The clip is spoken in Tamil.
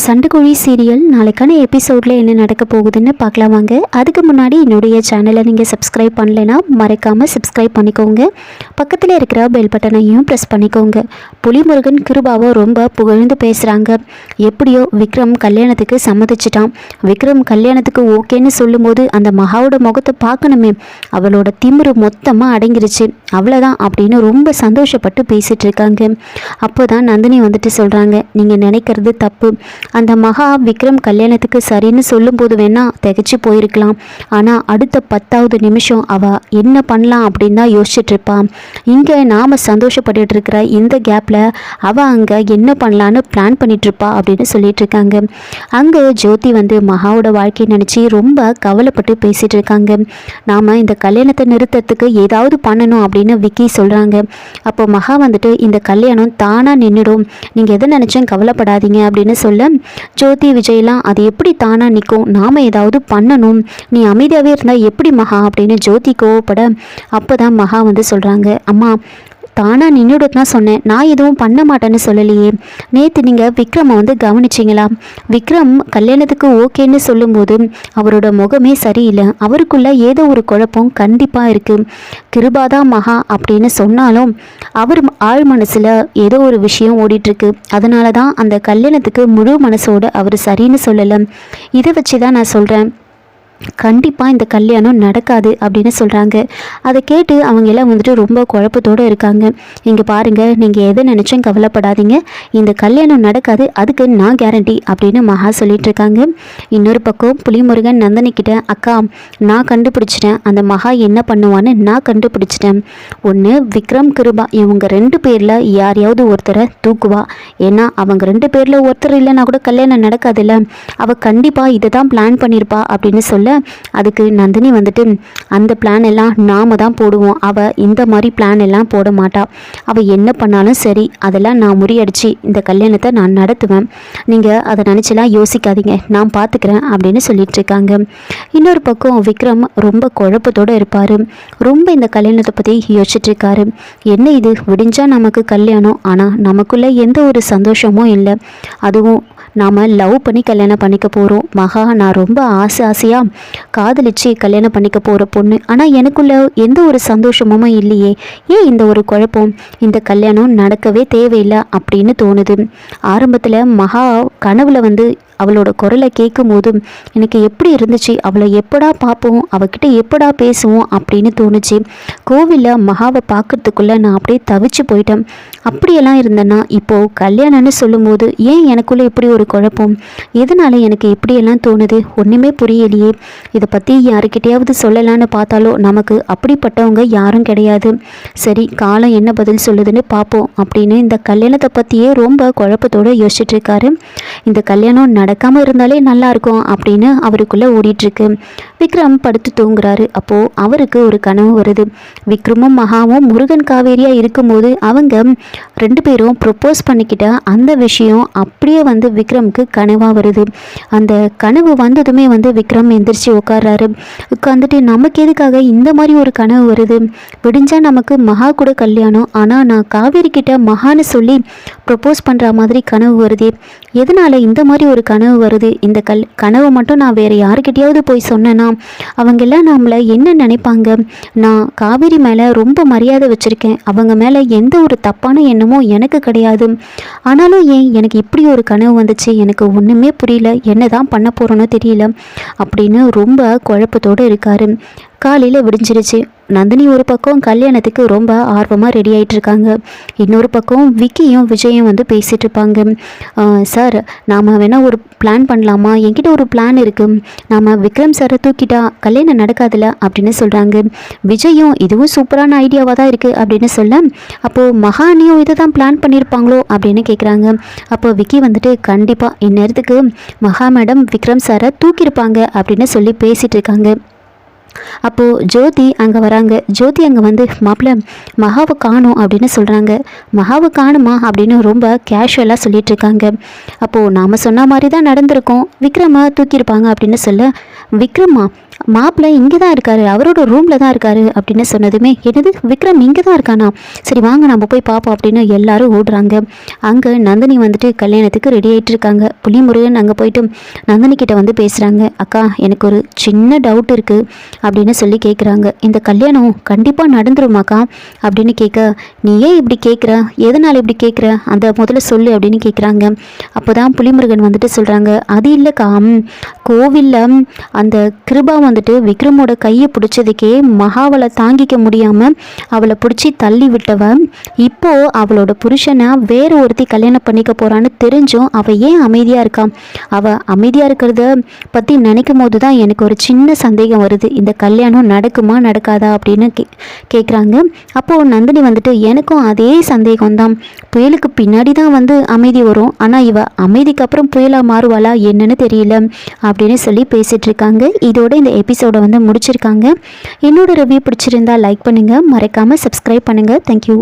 சண்டுக்குழி சீரியல். நாளைக்கான எபிசோடில் என்ன நடக்க போகுதுன்னு பார்க்கலாம் வாங்க. அதுக்கு முன்னாடி என்னுடைய சேனலை நீங்கள் சப்ஸ்கிரைப் பண்ணலைன்னா மறக்காமல் சப்ஸ்கிரைப் பண்ணிக்கோங்க. பக்கத்தில் இருக்கிற பெல் பட்டனையும் ப்ரெஸ் பண்ணிக்கோங்க. புலிமுருகன் கிருபாவை ரொம்ப புகழ்ந்து பேசுகிறாங்க எப்படியோ விக்ரம் கல்யாணத்துக்கு சம்மதிச்சிட்டான். விக்ரம் கல்யாணத்துக்கு ஓகேன்னு சொல்லும்போது அந்த மகாவோட முகத்தை பார்க்கணுமே. அவளோட திமிரு மொத்தமாக அடங்கிருச்சு. அவ்வளோதான் அப்படின்னு ரொம்ப சந்தோஷப்பட்டு பேசிகிட்டு இருக்காங்க. அப்போ தான் நந்தினி வந்துட்டு சொல்கிறாங்க நீங்கள் நினைக்கிறது தப்பு. அந்த மகா விக்ரம் கல்யாணத்துக்கு சரின்னு சொல்லும்போது வேணால் திகைச்சு போயிருக்கலாம். ஆனால் அடுத்த பத்தாவது நிமிஷம் அவள் என்ன பண்ணலாம் அப்படின்னு தான் யோசிச்சுட்டு இருப்பான் இங்கே நாம் சந்தோஷப்பட்டுட்டு இருக்கிற இந்த கேப்பில் அவள் அங்கே என்ன பண்ணலான்னு பிளான் பண்ணிகிட்ருப்பா அப்படின்னு சொல்லிட்டு இருக்காங்க. அங்கே ஜோதி வந்து மகாவோட வாழ்க்கையை நினச்சி ரொம்ப கவலைப்பட்டு பேசிகிட்டு இருக்காங்க. நாம் இந்த கல்யாணத்தை நிறுத்தத்துக்கு ஏதாவது பண்ணணும் அப்படின்னு விக்கி சொல்கிறாங்க அப்போ மகா வந்துட்டு இந்த கல்யாணம் தானாக நின்றுடும் நீங்கள் எதை நினச்சும் கவலைப்படாதீங்க அப்படின்னு சொல்ல ஜோதி விஜய்லாம் அது எப்படி தானாக நிற்கும் நாம் ஏதாவது பண்ணணும். நீ அமைதியாகவே இருந்தால் எப்படி மகா? அப்படின்னு ஜோதி கோவப்பட அப்போ தான் மகா வந்து சொல்கிறாங்க அம்மா தானாக நின்றுடு தான் சொன்னேன். நான் எதுவும் பண்ண மாட்டேன்னு சொல்லலையே. நேற்று நீங்கள் விக்ரமை வந்து கவனிச்சிங்களா? விக்ரம் கல்யாணத்துக்கு ஓகேன்னு சொல்லும்போது அவரோட முகமே சரியில்லை. அவருக்குள்ளே ஏதோ ஒரு குழப்பம் கண்டிப்பாக இருக்குது கிருபாதா மகா அப்படின்னு சொன்னாலும் அவர் ஆழ் மனசில் ஏதோ ஒரு விஷயம் ஓடிட்டுருக்கு. அதனால தான் அந்த கல்யாணத்துக்கு முழு மனசோடு அவர் சரின்னு சொல்லலை. இதை வச்சு தான் நான் சொல்கிறேன் கண்டிப்பாக இந்த கல்யாணம் நடக்காது அப்படின்னு சொல்கிறாங்க அதை கேட்டு அவங்க எல்லாம் வந்துட்டு ரொம்ப குழப்பத்தோடு இருக்காங்க. இங்கே பாருங்கள் நீங்கள் எதை நினச்சும் கவலைப்படாதீங்க. இந்த கல்யாணம் நடக்காது அதுக்கு நான் கேரண்டி அப்படின்னு மகா சொல்லிட்டு இருக்காங்க. இன்னொரு பக்கம் புலிமுருகன் நந்தனிகிட்ட அக்கா நான் கண்டுபிடிச்சிட்டேன். அந்த மகா என்ன பண்ணுவான்னு நான் கண்டுபிடிச்சிட்டேன். ஒன்று விக்ரம் கிருபா இவங்க ரெண்டு பேரில் யாரையாவது ஒருத்தரை தூக்குவா? ஏன்னா அவங்க ரெண்டு பேரில் ஒருத்தர் இல்லைன்னா கூட கல்யாணம் நடக்காதுல்ல. அவள் கண்டிப்பாக இதை தான் பிளான் பண்ணியிருப்பா அப்படின்னு சொல்ல அதுக்கு நந்தினி வந்துட்டு அந்த பிளான் எல்லாம் நாம தான் போடுவோம். அவள் இந்த மாதிரி பிளான் எல்லாம் போட மாட்டாள் அவள் என்ன பண்ணாலும் சரி அதெல்லாம் நான் முறியடிச்சு இந்த கல்யாணத்தை நான் நடத்துவேன். நீங்கள் அதை நினச்சிலாம் யோசிக்காதீங்க. நான் பார்த்துக்கிறேன் அப்படின்னு சொல்லிட்டு இருக்காங்க இன்னொரு பக்கம் விக்ரம் ரொம்ப குழப்பத்தோடு இருப்பார். ரொம்ப இந்த கல்யாணத்தை பற்றி யோசிச்சிட்டுருக்காரு என்ன இது? முடிஞ்சால் நமக்கு கல்யாணம். ஆனால் நமக்குள்ளே எந்த ஒரு சந்தோஷமும் இல்லை. அதுவும் நாம் லவ் பண்ணி கல்யாணம் பண்ணிக்க போகிறோம் மகா நான் ரொம்ப ஆசை ஆசையாக காதலிச்சு கல்யாணம் பண்ணிக்க போகிற பொண்ணு. ஆனால் எனக்குள்ள எந்த ஒரு சந்தோஷமும் இல்லையே. ஏன் இந்த ஒரு குழப்பம்? இந்த கல்யாணம் நடக்கவே தேவையில்லை அப்படின்னு தோணுது. ஆரம்பத்தில் மகா கனவுல வந்து அவளோட குரலை கேட்கும் போதும் எனக்கு எப்படி இருந்துச்சு? அவளை எப்படா பார்ப்போம்? அவகிட்ட எப்படா பேசுவோம்? அப்படின்னு தோணுச்சு. கோவிலில் மகாவை பார்க்கறதுக்குள்ள நான் அப்படியே தவிச்சு போயிட்டேன். அப்படியெல்லாம் இருந்தேன்னா இப்போது கல்யாணம்னு சொல்லும்போது ஏன் எனக்குள்ளே இப்படி ஒரு குழப்பம்? எதனால எனக்கு இப்படியெல்லாம் தோணுது? ஒன்றுமே புரியலையே. இதை பற்றி யாருக்கிட்டையாவது சொல்லலான்னு பார்த்தாலோ நமக்கு அப்படிப்பட்டவங்க யாரும் கிடையாது. சரி காலம் என்ன பதில் சொல்லுதுன்னு பார்ப்போம். அப்படின்னு இந்த கல்யாணத்தை பற்றியே ரொம்ப குழப்பத்தோடு யோசிச்சுட்டு இருக்காரு. இந்த கல்யாணம் நடக்காமல் இருந்தாலே நல்லா இருக்கும் அப்படின்னு அவருக்குள்ளே ஓடிட்டுருக்கு. விக்ரம் படுத்து தூங்குறாரு. அப்போது அவருக்கு ஒரு கனவு வருது. விக்ரமும் மகாவும் முருகன் காவேரியாக இருக்கும்போது அவங்க ரெண்டு பேரும் ப்ரொப்போஸ் பண்ணிக்கிட்ட அந்த விஷயம் அப்படியே வந்து விக்ரமுக்கு கனவாக வருது. அந்த கனவு வந்ததுமே வந்து விக்ரம் எந்திரிச்சு உட்கார்றாரு. உட்காந்துட்டு நமக்கு எதுக்காக இந்த மாதிரி ஒரு கனவு வருது? விடிஞ்சால் நமக்கு மகா கூட கல்யாணம். ஆனால் நான் காவேரி கிட்ட மகான்னு சொல்லி ப்ரொப்போஸ் பண்ணுற மாதிரி கனவு வருதே. எதனால் இந்த மாதிரி ஒரு கனவு வருது? இந்த கல் கனவு மட்டும் நான் வேறு யாருக்கிட்டையாவது போய் சொன்னேன்னா அவங்கெல்லாம் நம்மளை என்ன நினைப்பாங்க? நான் காவேரி மேலே ரொம்ப மரியாதை வச்சுருக்கேன். அவங்க மேலே எந்த ஒரு தப்பான எண்ணமும் எனக்கு கிடையாது. ஆனாலும் ஏன் எனக்கு இப்படி ஒரு கனவு வந்துச்சு? எனக்கு ஒன்றுமே புரியல. என்ன தான் பண்ண போகிறோன்னோ தெரியல. அப்படின்னு ரொம்ப குழப்பத்தோடு இருக்காரு. காலையில் விடிஞ்சிருச்சு. நந்தினி ஒரு பக்கம் கல்யாணத்துக்கு ரொம்ப ஆர்வமாக ரெடி ஆகிட்டு இருக்காங்க இன்னொரு பக்கம் விக்கியும் விஜயும் வந்து பேசிகிட்டு இருப்பாங்க சார் நாம் வேணால் ஒரு பிளான் பண்ணலாமா? என்கிட்ட ஒரு பிளான் இருக்குது நாம் விக்ரம் சாரை தூக்கிட்டா கல்யாணம் நடக்காதில்ல அப்படின்னு சொல்கிறாங்க விஜயும் இதுவும் சூப்பரான ஐடியாவாக தான் இருக்குது அப்படின்னு சொல்ல அப்போது மகானியும் இதை தான் பிளான் பண்ணியிருப்பாங்களோ அப்படின்னு கேட்குறாங்க அப்போ விக்கி வந்துட்டு கண்டிப்பாக இந்நேரத்துக்கு மகா மேடம் விக்ரம் சாரை தூக்கியிருப்பாங்க அப்படின்னு சொல்லி பேசிகிட்டு இருக்காங்க அப்போது ஜோதி அங்கே வராங்க. ஜோதி அங்கே வந்து மாப்பிள்ள மகாவை காணும் அப்படின்னு சொல்கிறாங்க மகாவை காணுமா அப்படின்னு ரொம்ப கேஷுவலாக சொல்லிட்டு இருக்காங்க அப்போது நாம் சொன்ன மாதிரி தான் நடந்திருக்கோம். விக்ரமா தூக்கியிருப்பாங்க அப்படின்னு சொல்ல விக்ரமா மாப்பிள்ளை இங்கே தான் இருக்காரு அவரோட ரூமில் தான் இருக்காரு அப்படின்னு சொன்னதுமே என்னது விக்ரம் இங்கே தான் இருக்கானா? சரி வாங்க நம்ம போய் பார்ப்போம் அப்படின்னு எல்லாரும் ஓடுறாங்க. அங்கே நந்தினி வந்துட்டு கல்யாணத்துக்கு ரெடி ஆகிட்டு இருக்காங்க. புளிமுருகன் அங்கே போயிட்டு நந்தினி கிட்ட வந்து பேசுகிறாங்க அக்கா எனக்கு ஒரு சின்ன டவுட் இருக்குது அப்படின்னு சொல்லி கேட்குறாங்க இந்த கல்யாணம் கண்டிப்பாக நடந்துருமாக்கா? அப்படின்னு கேட்க நீ ஏன் இப்படி கேட்குற எதனால் இப்படி கேட்குற அந்த முதல்ல சொல்லு அப்படின்னு கேட்குறாங்க அப்போ தான் புலிமுருகன் வந்துட்டு சொல்கிறாங்க அது இல்லைக்கா கோவிலில் அந்த கிருபா வந்துட்டு விக்ரமோட கையை பிடிச்சதுக்கே மகாவளை தாங்கிக்க முடியாமல் அவளை பிடிச்சி தள்ளி விட்டவ. இப்போ அவளோட புருஷனை வேற ஒருத்தி கல்யாணம் பண்ணிக்க போறான்னு தெரிஞ்சும் அவ ஏன் அமைதியாக இருக்கா? அவ அமைதியாக இருக்கிறத பற்றி நினைக்கும் போது தான் எனக்கு ஒரு சின்ன சந்தேகம் வருது. இந்த கல்யாணம் நடக்குமா நடக்காதா அப்படின்னு கே கேட்குறாங்க அப்போது நந்தினி வந்துட்டு எனக்கும் அதே சந்தேகம் தான். புயலுக்கு பின்னாடி தான் வந்து அமைதி வரும். ஆனால் இவ அமைதிக்கு அப்புறம் புயலாக மாறுவாளா என்னன்னு தெரியல அப்படின்னு சொல்லி பேசிட்டு இருக்காங்க. இதோட இந்த எபிசோடை வந்து முடிச்சிருக்காங்க. என்னோட ரிவ்யூ பிடிச்சிருந்தா லைக் பண்ணுங்கள் மறக்காமல் சப்ஸ்கிரைப் பண்ணுங்கள் தேங்க்யூ